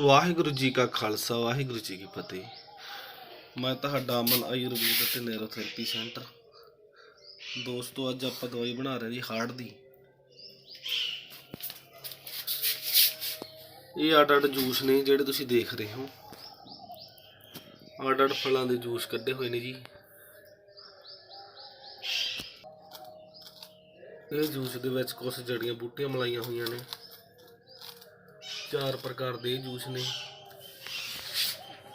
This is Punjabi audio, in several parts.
ਵਾਹਿਗੁਰੂ ਜੀ ਕਾ ਖਾਲਸਾ, ਵਾਹਿਗੁਰੂ ਜੀ ਕੀ ਫਤਿਹ। ਮੈਂ ਤੁਹਾਡਾ ਅਮਨ ਆਯੁਰਵੇਦ ਅਤੇ ਨੈਰੋਥੈਰੇਪੀ ਸੈਂਟਰ। ਦੋਸਤੋ, ਅੱਜ ਆਪਾਂ ਦਵਾਈ ਬਣਾ ਰਹੇ ਜੀ, ਹਾਰਟ ਦੀ। ਇਹ ਅੱਡ ਅੱਡ ਜੂਸ ਨੇ, ਜਿਹੜੇ ਤੁਸੀਂ ਦੇਖ ਰਹੇ ਹੋ। ਅੱਡ ਅੱਡ ਫਲਾਂ ਦੇ ਜੂਸ ਕੱਢੇ ਹੋਏ ਨੇ ਜੀ। ਇਹ ਜੂਸ ਦੇ ਵਿੱਚ ਕੁਝ ਜੜੀਆਂ ਬੂਟੀਆਂ ਮਲਾਈਆਂ ਹੋਈਆਂ ਨੇ। ਚਾਰ ਪ੍ਰਕਾਰ ਦੇ ਇਹ ਜੂਸ ਨੇ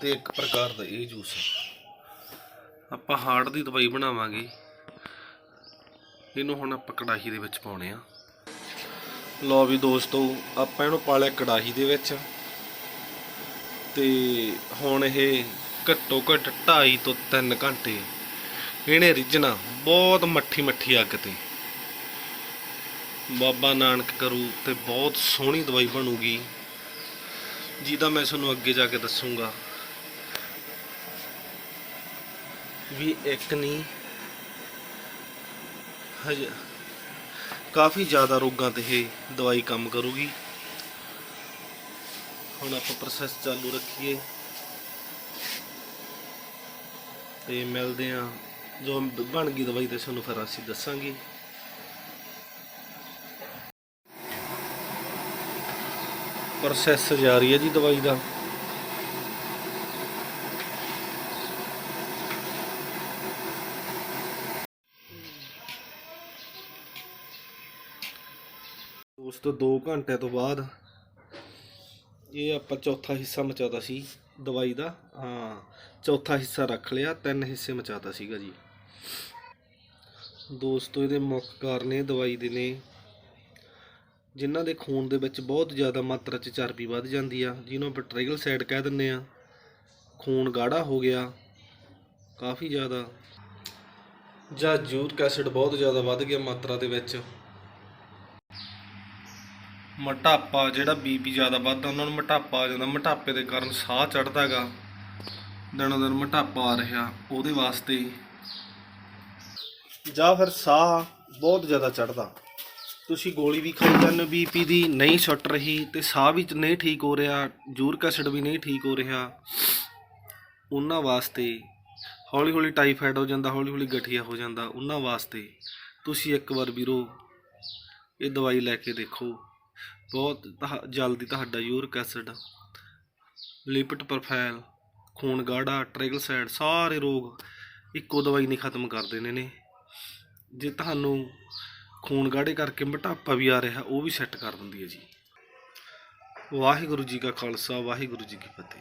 ਤੇ ਇੱਕ ਪ੍ਰਕਾਰ ਦਾ ਇਹ ਜੂਸ ਆਪਾਂ ਹਾਰਟ ਦੀ ਦਵਾਈ ਬਣਾਵਾਂਗੇ। ਇਹਨੂੰ ਹੁਣ ਆਪਾਂ ਕੜਾਹੀ ਦੇ ਵਿੱਚ ਪਾਉਣੇ ਆ। ਲਓ ਵੀ ਦੋਸਤੋ, ਆਪਾਂ ਇਹਨੂੰ ਪਾ ਲਿਆ ਕੜਾਹੀ ਦੇ ਵਿੱਚ। ਤੇ ਹੁਣ ਇਹ ਘੱਟੋ ਘੱਟ 2.5 ਤੋਂ 3 ਘੰਟੇ ਇਹਨੇ ਰਿੱਝਣਾ। ਬਹੁਤ ਮੱਠੀ ਮੱਠੀ ਅੱਗ ਤੇ। ਬਾਬਾ ਨਾਨਕ ਕਰੂ ਤੇ ਬਹੁਤ ਸੋਹਣੀ ਦਵਾਈ ਬਣੂਗੀ। ਜਿਹਦਾ ਮੈਂ ਤੁਹਾਨੂੰ ਅੱਗੇ ਜਾ ਕੇ ਦੱਸੂਗਾ। ਵੀ ਇੱਕ ਨਹੀਂ, ਹਜੇ ਕਾਫੀ ਜ਼ਿਆਦਾ ਰੋਗਾਂ ਤੇ ਇਹ ਦਵਾਈ ਕੰਮ ਕਰੂਗੀ। ਹੁਣ ਆਪਾਂ ਪ੍ਰੋਸੈਸ ਚਾਲੂ ਰੱਖੀਏ। ਤੇ ਮਿਲਦੇ ਆ ਜੋ ਬਣ ਗਈ ਦਵਾਈ ਤੇ ਤੁਹਾਨੂੰ ਫਿਰ ਅਸੀਂ ਦੱਸਾਂਗੇ। ਪ੍ਰੋਸੈਸ ਜਾਰੀ ਹੈ ਜੀ ਦਵਾਈ ਦਾ। ਉਸ ਤੋਂ 2 ਘੰਟੇ ਤੋਂ ਬਾਅਦ ਇਹ ਆਪਾਂ ਚੌਥਾ ਹਿੱਸਾ ਮਚਾਤਾ ਸੀ ਦਵਾਈ ਦਾ। ਹਾਂ, ਚੌਥਾ ਹਿੱਸਾ ਰੱਖ ਲਿਆ, ਤਿੰਨ ਹਿੱਸੇ ਮਚਾਤਾ ਸੀਗਾ ਜੀ। ਦੋਸਤੋ, ਇਹਦੇ ਮੁੱਖ ਕਾਰਨ ਇਹ ਦਵਾਈ ਦੇ ਨੇ ਜਿਨ੍ਹਾਂ ਦੇ ਖੂਨ ਦੇ ਵਿੱਚ ਬਹੁਤ ਜ਼ਿਆਦਾ ਮਾਤਰਾ 'ਚ ਚਰਬੀ ਵੱਧ ਜਾਂਦੀ ਆ, ਜਿਹਨੂੰ ਆਪਾਂ ਟ੍ਰਾਈਗਲਸਾਈਡ ਕਹਿ ਦਿੰਦੇ ਆ। ਖੂਨ ਗਾੜਾ ਹੋ ਗਿਆ, ਕਾਫੀ ਜ਼ਿਆਦਾ। ਜਾਂ ਯੂਰਿਕ ਐਸਿਡ ਬਹੁਤ ਜ਼ਿਆਦਾ ਵੱਧ ਗਿਆ ਮਾਤਰਾ ਦੇ ਵਿੱਚ। ਮੋਟਾਪਾ ਜਿਹੜਾ ਬੀਪੀ ਜ਼ਿਆਦਾ ਵੱਧਦਾ, ਉਹਨਾਂ ਨੂੰ ਮੋਟਾਪਾ ਆ ਜਾਂਦਾ। ਮੋਟਾਪੇ ਦੇ ਕਾਰਨ ਸਾਹ ਚੜਦਾ ਹੈਗਾ ਦਿਨੋਂ ਦਿਨ ਮੋਟਾਪਾ ਆ ਰਿਹਾ, ਉਹਦੇ ਵਾਸਤੇ। ਜਾਂ ਫਿਰ ਸਾਹ ਬਹੁਤ ਜ਼ਿਆਦਾ ਚੜਦਾ ਤੁਸੀਂ ਗੋਲੀ ਵੀ ਖਾਈ ਜਾਂਦੇ ਬੀਪੀ ਦੀ ਨਹੀਂ ਛੱਟ ਰਹੀ ਤੇ ਸਾਹ ਵੀ ਨਹੀਂ ਠੀਕ ਹੋ ਰਿਹਾ, ਯੂਰਿਕ ਐਸਿਡ ਵੀ ਨਹੀਂ ਠੀਕ ਹੋ ਰਿਹਾ, ਉਹਨਾਂ ਵਾਸਤੇ ਹੌਲੀ ਹੌਲੀ ਟਾਈਫਾਇਡ ਹੋ ਜਾਂਦਾ, ਹੌਲੀ ਹੌਲੀ ਗਠੀਆ ਹੋ ਜਾਂਦਾ, ਉਹਨਾਂ ਵਾਸਤੇ ਤੁਸੀਂ ਇੱਕ ਵਾਰ ਵੀਰੋ ਇਹ ਦਵਾਈ ਲੈ ਕੇ ਦੇਖੋ। ਬਹੁਤ ਜਲਦੀ ਤੁਹਾਡਾ ਯੂਰਿਕ ਐਸਿਡ, ਲਿਪਿਡ ਪ੍ਰੋਫਾਈਲ, ਖੂਨ ਗਾੜਾ ਟ੍ਰਾਈਗਲਸਾਈਡ ਸਾਰੇ ਰੋਗ ਇੱਕੋ ਦਵਾਈ ਨਹੀਂ ਖਤਮ ਕਰ ਦੇਣੇ ਨੇ। ਜੇ ਤੁਹਾਨੂੰ ਖੂਨ ਗਾੜੇ ਕਰਕੇ ਮੋਟਾਪਾ ਵੀ ਆ ਰਿਹਾ, ਉਹ ਵੀ ਸੈੱਟ ਕਰ ਦਿੰਦੀ ਹੈ ਜੀ। ਵਾਹਿਗੁਰੂ ਜੀ ਕਾ ਖਾਲਸਾ, ਵਾਹਿਗੁਰੂ ਜੀ ਕੀ ਫਤਿਹ।